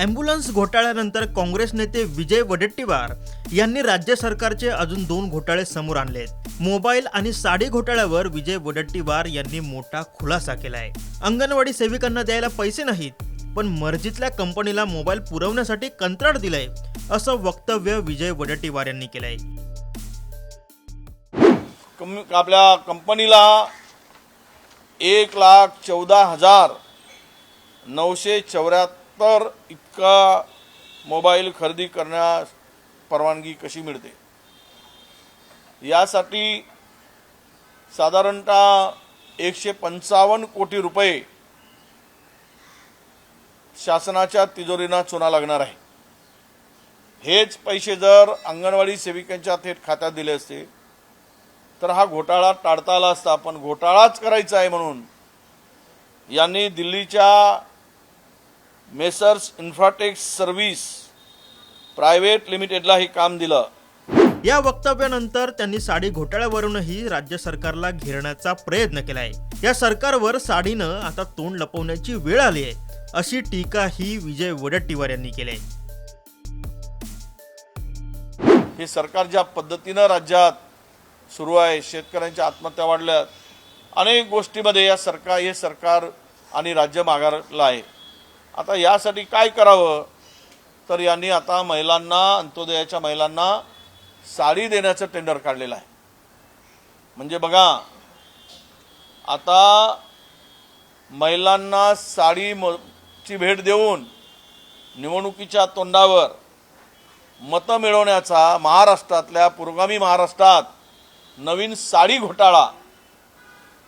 Ambulance घोटाळ्यानंतर Congress नेते विजय वडेट्टीवार यांनी राज्य सरकारचे अजून दोन घोटाळे समोर आणलेत. मोबाईल आणि साडी घोटाळ्यावर विजय वडेट्टीवार यांनी मोठा खुलासा केलाय. अंगणवाडी सेविकांना द्यायला पैसे नाहीत पण मर्जीतल्या कंपनीला मोबाईल पुरवण्यासाठी कंत्राट दिलंय असं वक्तव्य विजय वडेट्टीवार यांनी केलंय. कम आपल्या कंपनीला एक लाख चौदा हजार नऊशे चौऱ्याहत्तर इतका मोबाईल खरेदी करण्यास परवानगी कशी मिळते? यासाठी साधारणतः एकशे पंचावन्न कोटी रुपये शासनाच्या तिजोरीना चुना लागणार आहे. हेच पैसे जर अंगणवाडी सेविकांच्या थेट खात्यात दिले असते तर हा घोटाळा टाळता आला असता पण घोटाळाच करायचा आहे म्हणून यांनी दिल्लीच्या मेसर्स इन्फ्राटेक्स सर्व्हिस प्रायव्हेट लिमिटेडला हे काम दिलं. या वक्तव्यानंतर त्यांनी साडी घोटाळ्यावरूनही राज्य सरकारला घेरण्याचा प्रयत्न केलाय. या सरकारवर साडीनं आता तोंड लपवण्याची वेळ आली आहे अशी टीका ही विजय वडेट्टीवार यांनी केली आहे. हे सरकार ज्या पद्धतीनं राज्यात सुरू आहे शेतकऱ्यांच्या आत्महत्या वाढल्यात अनेक गोष्टीमध्ये या सरकार हे सरकार आणि राज्य माघारलं आहे. आता यासाठी काय करावं? तर यांनी आता महिलांना अंत्योदयाच्या महिलांना साडी देण्याचं टेंडर काढलेलं आहे. म्हणजे बघा आता महिलांना साडी म- ची भेट देऊन निवडणुकीच्या तोंडावर मतं मिळवण्याचा महाराष्ट्रातल्या पुरोगामी महाराष्ट्रात नवीन साडी घोटाळा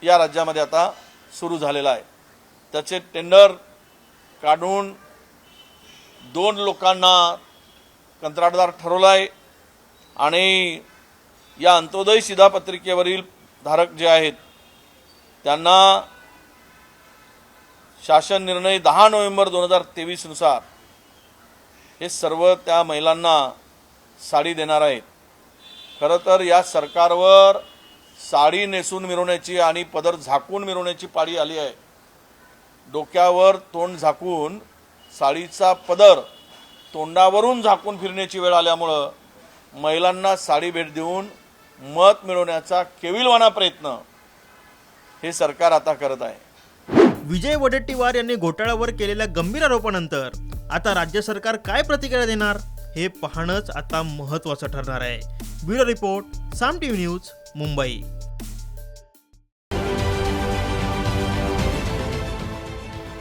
या राज्यामध्ये आता सुरू झालेला आहे. त्याचे टेंडर काढून दोन लोकांना कंत्राटदार ठरवला आहे आणि या अंत्योदय शिधापत्रिकेवरील धारक जे आहेत त्यांना शासन निर्णय दहा नोव्हेंबर दोन हजार तेवीसनुसार हे सर्व त्या महिलांना साडी देणार आहेत. खरं तर या सरकारवर साडी नेसून मिरवण्याची आणि पदर झाकून मिरवण्याची पाळी आली आहे. डोक्यावर तोंड झाकून साडीचा पदर तोंडावरून झाकून फिरण्याची वेळ आल्यामुळं महिलांना साडी भेट देऊन मत मिळवण्याचा केविलवाना प्रयत्न हे सरकार आता करत आहे. विजय वडेट्टीवार यांनी घोटाळ्यावर केलेल्या गंभीर आरोपानंतर आता राज्य सरकार काय प्रतिक्रिया देणार हे पाहणंच आता महत्त्वाचं ठरणार आहे. Bureau report Saam TV news Mumbai.